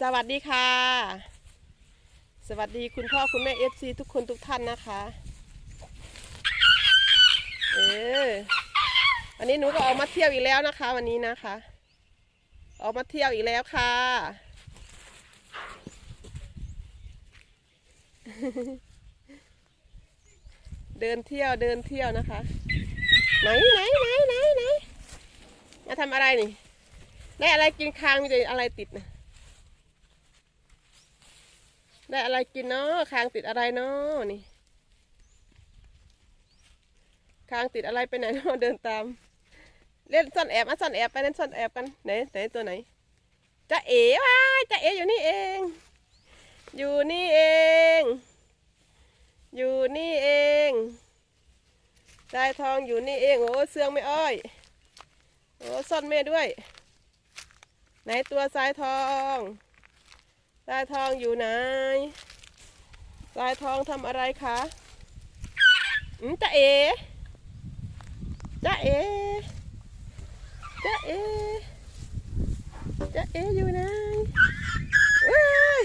สวัสดีค่ะ สวัสดีคุณพ่อคุณแม่เอฟซีทุกคนทุกท่านนะคะ เออวันนี้หนูก็ออกมาเที่ยวอีกแล้วนะคะ วันนี้นะคะ ออกมาเที่ยวอีกแล้วค่ะ เดินเที่ยวเดินเที่ยวนะคะ ไหนไหนไหนไหนไหนมาทำอะไรนี่ได้อะไรกินคางมีแต่อะไรติดนะ ได้อะไรกินเนาะคางติดอะไรเนาะนี่คางติดอะไรไปไหนเนาะเดินตาม เล่นซ่อนแอบอะซ่อนแอบไปเล่นซ่อนแอบกันไหนไหนตัวไหนจะเอ๋ว้าจะเอ๋อยู่นี่เอง อยู่นี่เอง อยู่นี่เองสายทองอยู่นี่เองโอ้เสื่องไม่อ้อยโอ้ซ่อนแม่ด้วย ไหนตัวสายทอง สายทองอยู่ไหนสายทองทำอะไรคะอืมจะเอจะเอจะเอจะเออยู่ไหนเอ้ย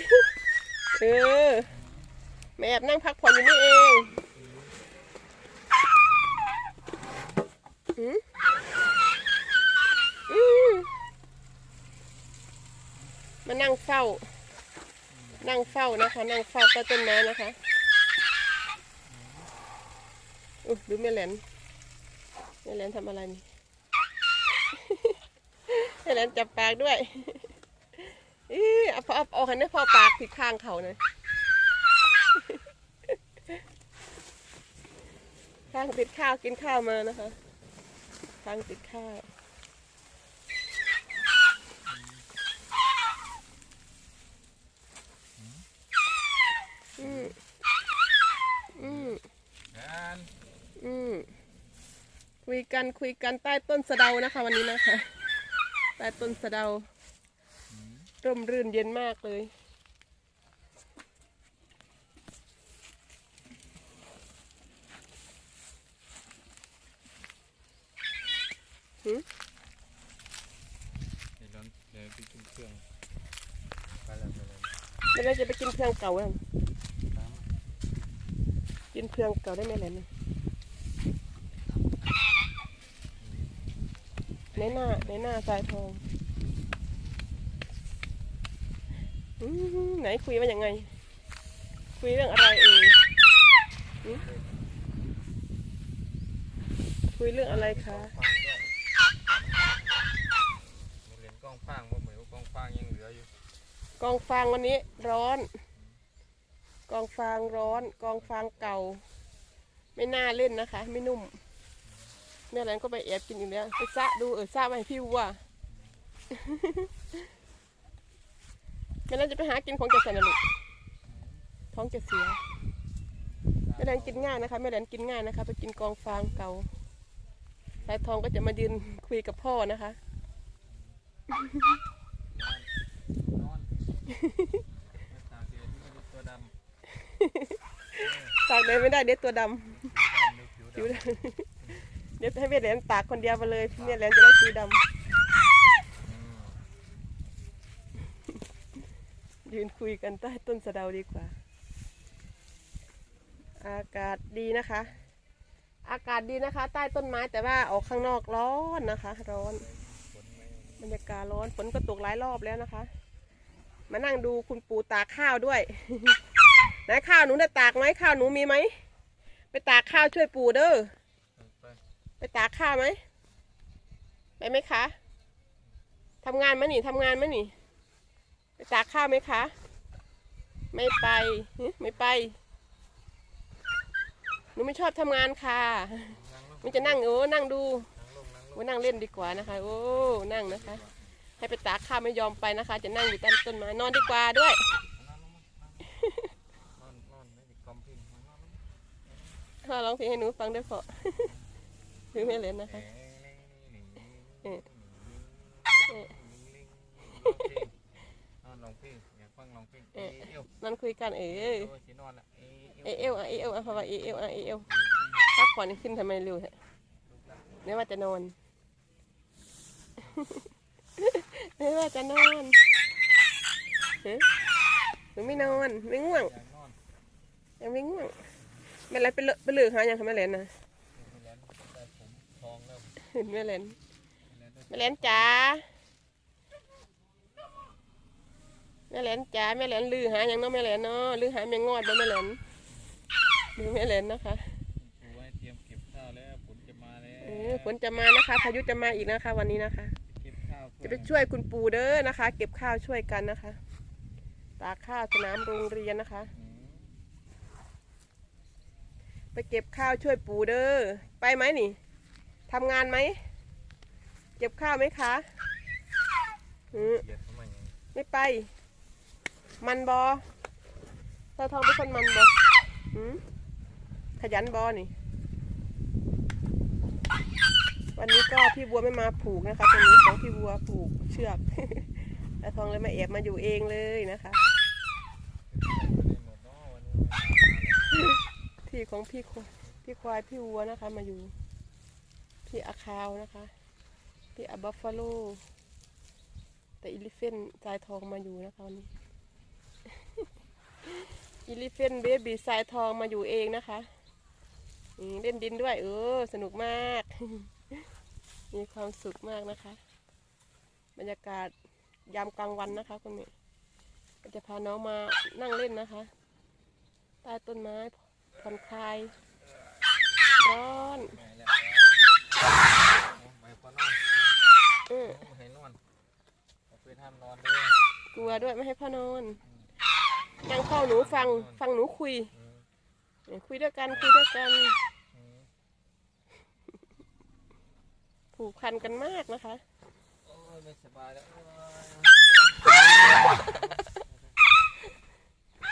เออแม่แอบนั่งพักผ่อนอยู่นี่เองอืมอืมมานั่งเฝ้า นั่งเฝ้านะคะ นั่งเฝ้าใต้ต้นไม้นะคะอุ๊ยดูแม่แหลนแม่แหลนทำอะไรนี่แม่แหลนจับปากด้วยอีเอาเอาเอาหันให้พ่อปากผิดข้างเขาหน่อยข้างติดข้าวกินข้าวมานะคะข้างติดข้าว อืม อืม กัน อืม คุยกันคุยกันใต้ต้นสะเดานะคะ วันนี้นะคะ ใต้ต้นสะเดาร่มรื่นเย็นมากเลยเดี๋ยวเราเดี๋ยวไปกินเครื่องไปแล้วไปแล้วไม่ได้จะไปกินเครื่องเก่าแล้วตามกินเครื่องเก่าได้ไหมแหลน ในหน้าในหน้าสายทองอืมไหนคุยว่าอย่างไง คุยเรื่องอะไรเอ่ยหืมคุยเรื่องอะไรคะกล้องฟางด้วยมีเหรียญกล้องฟางว่าเหมือนว่ากล้องฟางยังเหลืออยู่กองฟางวันนี้ร้อน กองฟางร้อน กองฟางเก่า ไม่น่าเล่นนะคะ ไม่นุ่ม แม่แหลนก็ไปแอบกินอีกแล้วไปซะดูเออซะมาให้พี่วัวแม่แหลนจะไปหากินของจะสนลุกท้องจะเสียแม่แหลนกินง่ายนะคะแม่แหลนกินง่ายนะคะ ไปกินกองฟางเก่าสายทองก็จะมายืนคุยกับพ่อนะคะตาเสียที่มันตัวดไม่ได้เด็ดตัวดำผิวดำ เดี๋ยวให้แม่แหลนตากคนเดียวไปเลยพี่แม่แหลนจะได้ผิวดำยืนคุยกันใต้ต้นสะเดาดีกว่า อากาศดีนะคะ อากาศดีนะคะ ใต้ต้นไม้แต่ว่าออกข้างนอกร้อนนะคะ ร้อนบรรยากาศร้อนฝนก็ตกหลายรอบแล้วนะคะ มานั่งดูคุณปู่ตากข้าวด้วยไหนข้าวหนูได้ตากไหมข้าวหนูมีไหมไปตากข้าวช่วยปู่เด้อ ไปตากข้าวไหม ไปไหมคะ ทำงานไหมนี่ทำงานไหมนี่ ไปตากข้าวไหมคะ ไม่ไปหึไม่ไป หนูไม่ชอบทำงานค่ะนั่งลงหนูจะนั่งโอ้นั่งดูนั่งลงนั่งลงโอ้นั่งเล่นดีกว่านะคะ โอ้ นั่งนะคะ ให้ไปตากข้าวไม่ยอมไปนะคะ จะนั่งอยู่ใต้ต้นไม้นอนดีกว่าด้วยนั่งลงมานอนนอนไม่ติดกอมพิงนอนลงพ่อร้องเพลงให้หนูฟังด้วยพอ คือไม่เล่นนะคะเอ๊ะเออลองเพลงอยากฟังลองเพลงเอวนั่นคุยกันเออโอ้ยสินอนละเอเอเอวเอเอวอะเพราะว่าเอเอวอะเอเอวพักผ่อนขึ้นทำไมเร็วแท้ไม่ว่าจะนอนไม่ว่าจะนอนฮะหนูไม่นอนไม่ง่วงยังไม่ง่วงแม่แหลนไปเลอะไปเลือกหายังคะแม่แหลนนะ แม่แลนได้ผมท องแล้วแม่แหลนแม่แลนได้แม่แหลนจ๋าแม่แหลนจ๋าแม่แหลนลือหายังเนาะแม่แหลนเนาะลือหาแมงงอดบ่แม่แหลนดูแม่แหลนนะคะปูไว้เตรียมเก็บข้าวแล้วฝนจะมาแล้วเออฝนจะมานะคะ พายุจะมาอีกนะคะ วันนี้นะคะเก็บข้าวจะไปช่วยคุณปู่เด้อนะคะ เก็บข้าวช่วยกันนะคะตากข้าวสนามโรงเรียนนะคะอืมไปเก็บข้าวช่วยปู่เด้อไปไหมนี่ ทำงานไหม เก็บข้าวไหมคะอืมเหยียดเข้ามาอย่างนี้ไม่ไป มันบอตาทองเป็นคนมันบอหืมขยันบอนี่ วันนี้ก็พี่บัวไม่มาผูกนะคะตรงนี้ของพี่บัวผูกเชือกตาทองเลยมาแอบมาอยู่เองเลยนะคะได้หมดเนาะวันนี้ไม่มาเลยที่ของพี่ควพี่ควายพี่วัวนะคะ มาอยู่ พี่อาคาวนะคะ พี่อาบัฟฟาโลแต่อิลิเฟนทรายทองมาอยู่นะคะวันนี้ อิลิเฟนเบบีทรายทองมาอยู่เองนะคะเล่นดินด้วย เออ สนุกมาก มีความสุขมากนะคะ บรรยากาศยามกลางวันนะคะคุณแม่ก็จะพาน้องมานั่งเล่นนะคะ ใต้ต้นไม้ผ่อนคลาย ร้อน ไม่พอนอนเออโอ้ให้นอนเอาไปทำนอนเลยกลัวด้วยไม่ให้พ่อนอนนั่งเฝ้าหนูฟังฟังหนูคุย อืมคุยด้วยกันคุยด้วยกัน อืมผูกพันกันมากนะคะ โอ้ยไม่สบายแล้วโ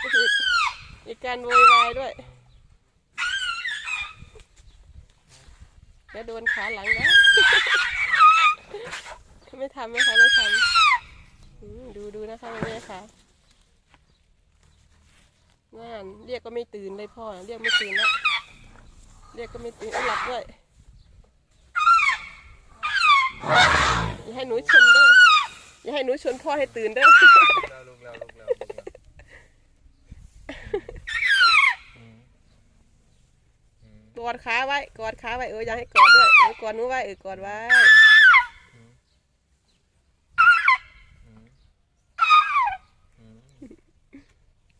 อ้ยมีการโวยวายด้วย เดี๋ยวโดนขาหลังแล้วไม่ทำไม่ทำไม่ทำอืมดูดูนะคะแม่ๆค่ะนั่นเรียกก็ไม่ตื่นเลยพ่อเรียกไม่ตื่นแล้วเรียกก็ไม่ตื่นหลับด้วยอย่าให้หนูชนเด้ออย่าให้หนูชนพ่อให้ตื่นเด้อลุกแล้วลุกแล้วลุกแล้วลุกแล้วอืมอืม กอดขาไว้ กอดขาไว้ เอออย่าให้กอดด้วยเออกอดหนูไว้ เออกอดไว้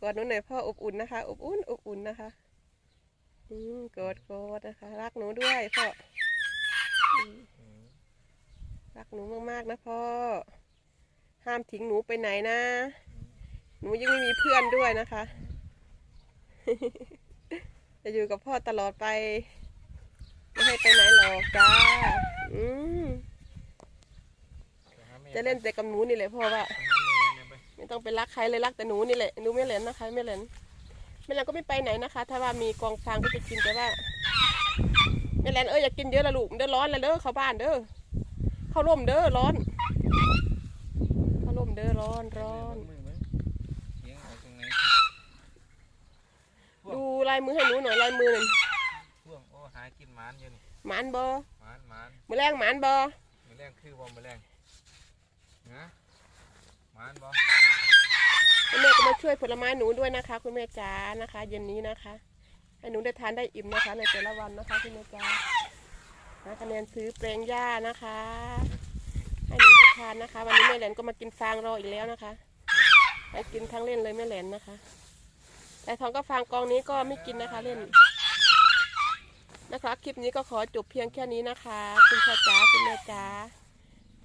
กอดหนูหน่อยพ่ออบอุ่นนะคะ อบอุ่น อบอุ่นนะคะอืมกอดกอดนะคะ รักหนูด้วยพ่ออืมรักหนูมากๆนะพ่อ ห้ามทิ้งหนูไปไหนนะ หนูยังไม่มีเพื่อนด้วยนะคะ จะอยู่กับพ่อตลอดไป ไม่ให้ไปไหนหรอกจ้าอืมไปหาแม่จะเล่นแต่กับหนูนี่แหละพ่อว่าไปหาแม่เลี้ยงเนี่ยไปไม่ต้องไปรักใครเลยรักแต่หนูนี่แหละหนูไม่เหลนนะคะไม่เหลนไม่เหลนก็ไม่ไปไหนนะคะ ถ้าว่ามีกองฟางก็จะกินแต่ว่าไม่เหลนเอออยากกินเยอะละลูกเด้อร้อนแล้วเด้อเข้าบ้านเด้อเข้าร่มเด้อร้อน เข้าร่มเด้อร้อนร้อนมื อมึงเลี้ยงเอาตรงไหนดูลายมือให้หนูหน่อยลายมือหน่อยพ่วงโอ้หากินหมานอยู่นี่หมานบอหมานหมานมือแรงหมานบอมือแรงคือบ่มือแรงนะหมานบ่คุณแม่ก็มาช่วยผลไม้หนูด้วยนะคะ คุณแม่จ๋านะคะ เย็นนี้นะคะให้หนูได้ทานได้อิ่มนะคะ ในแต่ละวันนะคะคุณแม่จ๋าหาคะแนนซื้อแปลงหญ้านะคะให้หนูได้ทานนะคะ วันนี้แม่แหลนก็มากินฟางรออีกแล้วนะคะให้กินทั้งเล่นเลยแม่แหลนนะคะ แต่ทองก็ฟางกองนี้ก็ไม่กินนะคะเล่นนะคะ คลิปนี้ก็ขอจบเพียงแค่นี้นะคะ คุณพ่อจ๋าคุณแม่จ๋า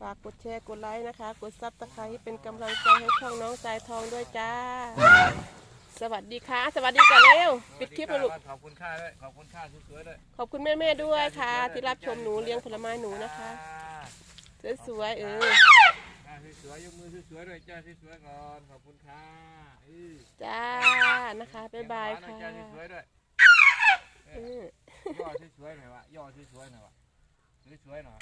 ฝากกดแชร์กดไลค์นะคะ กดซับสไครต์เป็นกำลังใจให้ช่องน้องสายทองด้วยจ้า สวัสดีค่ะ สวัสดีกันเร็วปิดคลิปเลยลูกขอบคุณค่าด้วย ขอบคุณค่าสวยๆด้วย ขอบคุณแม่ๆด้วยค่ะ ที่รับชมหนูเลี้ยงผลไม้หนูนะคะ สวยๆเออ ด้วยจ้าสวยๆก่อนขอบคุณค่ะเออจ้านะคะบ๊ายบายค่ะจ้าสวยๆด้วยเออย่อสวยๆหน่อยวะย่อสวยๆหน่อยวะสวยๆหน่อย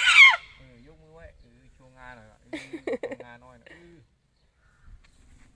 เออยกมือไว้เออโชว์งานหน่อยวะเออโชว์งานหน่อยนะเออ